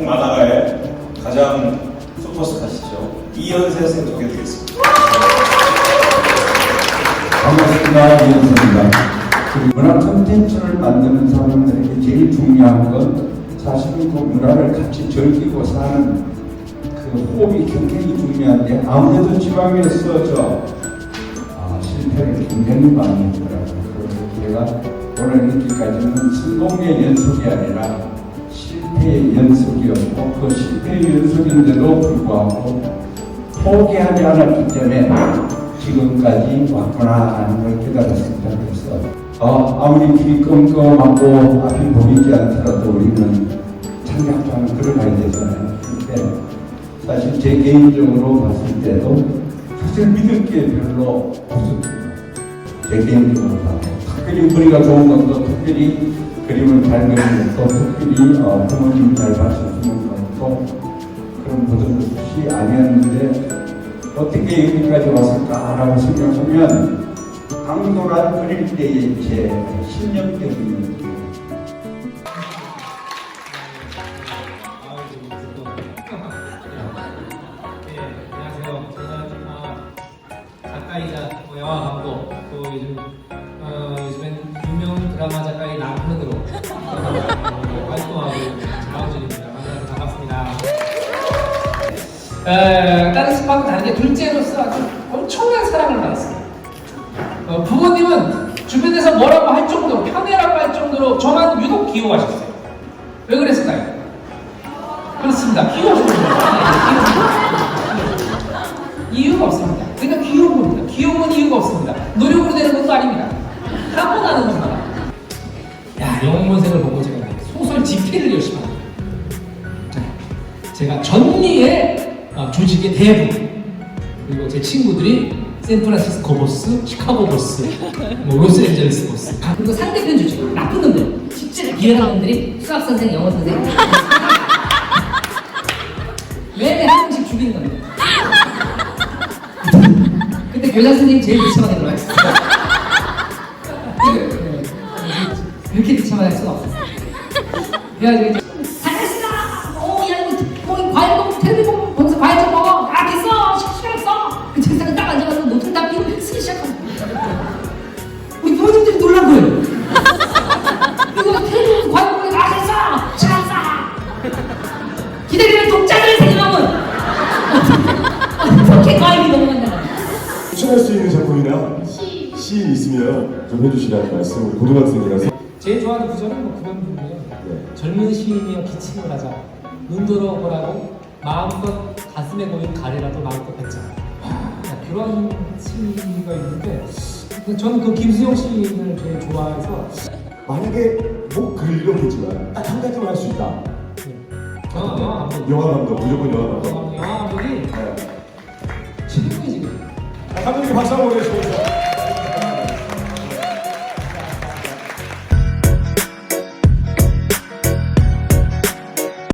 작품 만화가의 가장 슈퍼스타시죠. 이현세 쌤 소개드리겠습니다. 반갑습니다. 이현수입니다. 그 문화 콘텐츠를 만드는 사람들에게 제일 중요한 건 사실은 그 문화를 같이 즐기고 사는 그 호흡이 굉장히 중요한데 아무래도 지방에서 저 아, 실패를 굉장히 많이 했더라고요. 그래서 제가 오늘 이렇게까지는 성공의 연속이 아니라 연속이었고 그 실패의 연속인데도 불구하고 포기하지 않았기 때문에 지금까지 왔구나 하는 걸 깨달았습니다. 그래서 어, 아무리 길이 껌껌하고 앞이 보이지 않더라도 우리는 창작자는 걸어가야 되잖아요. 근데 사실 제 개인적으로 봤을 때도 사실 믿을 게 별로 없었습니다. 제 개인적으로 봐도 특별히 머리가 좋은 것도 특별히 그림을 잘 그리는 것도 특별히 어, 부모님 잘 봐주시는 것도 그런 모든 것이 아니었는데 어떻게 여기까지 왔을까라고 생각하면 강도란 어릴 때의 제 신념적인 네, 안녕하세요. 저는 어, 작가이자 뭐 영화 감독, 또 요즘 어, 요즘엔 유명 드라마 작가의 남편으로 어, 활동하고 있는 장원준입니다. 만나서 반갑습니다. 에, 다른 스파하고 다르게 둘째로서 아주 엄청난 사랑을 받았습니다. 어, 부모님은 주변에서 뭐라고 할 정도로 편애라고 할 정도로 저만 유독 귀여워하셨어요. 왜 그랬을까요? 그렇습니다. 귀여워서 그런. 이유가 없습니다. 그러니까 귀여운 겁니다. 귀여운 이유가 없습니다. 노력으로 되는 것도 아닙니다. 하고 나는 겁니다. 야, 영문색을 보고 제가 소설 집필을 열심히 합니다. 제가 전리의 어, 조직의 대부 그리고 제 친구들이 샌프란시스코 보스, 시카고 보스, 뭐 로스앤젤레스 보스 그리고 상대편 주죠. 나쁜 놈들. 실제로 이해하는 놈들이 수학 선생, 영어 선생. 매일 한 명씩 죽이는 겁니다. 근데 교장 선생님 제일 비참하게 돌아가셨어요. 네. 그래가지고 이제 잘했어! 어, 야, 이거 뭐, 과일 먹고 텔레비 보고 거기서 과일 좀 먹어! 알겠어! 시끄럽어! 그 책상에 딱 앉아가지고 노트를 딱 피고 쓰기 시작합니다. 우리 부모님들이 놀란 거예요. 이거 텔레비 과일 먹고 알겠어! 잘했어! 기다리는 독자들 생각하면 어떻게 과일이 넘어간다는 추천할 수 있는 작품이나 시, 있으면 좀 해주시라는 말씀 우리 고등학생이라서 제일 좋아하는 구절은 뭐 그런 부분이에요. 네. 젊은 시인이여 기침을 하자. 눈 돌아보라고 마음껏 가슴에 보인 가래라도 마음껏 뱉자. 야, 그런 시가 있는데 저는 그 김수영 시인을 제일 좋아해서 만약에 뭐 글을 읽어보지만 딱 한 가지만 할 수 있다 영화 영화 감독. 영화 감독 무조건 영화 감독 영화 감독이 네. 최고의 지금. 자, 감독님 박수 한번 보내주시죠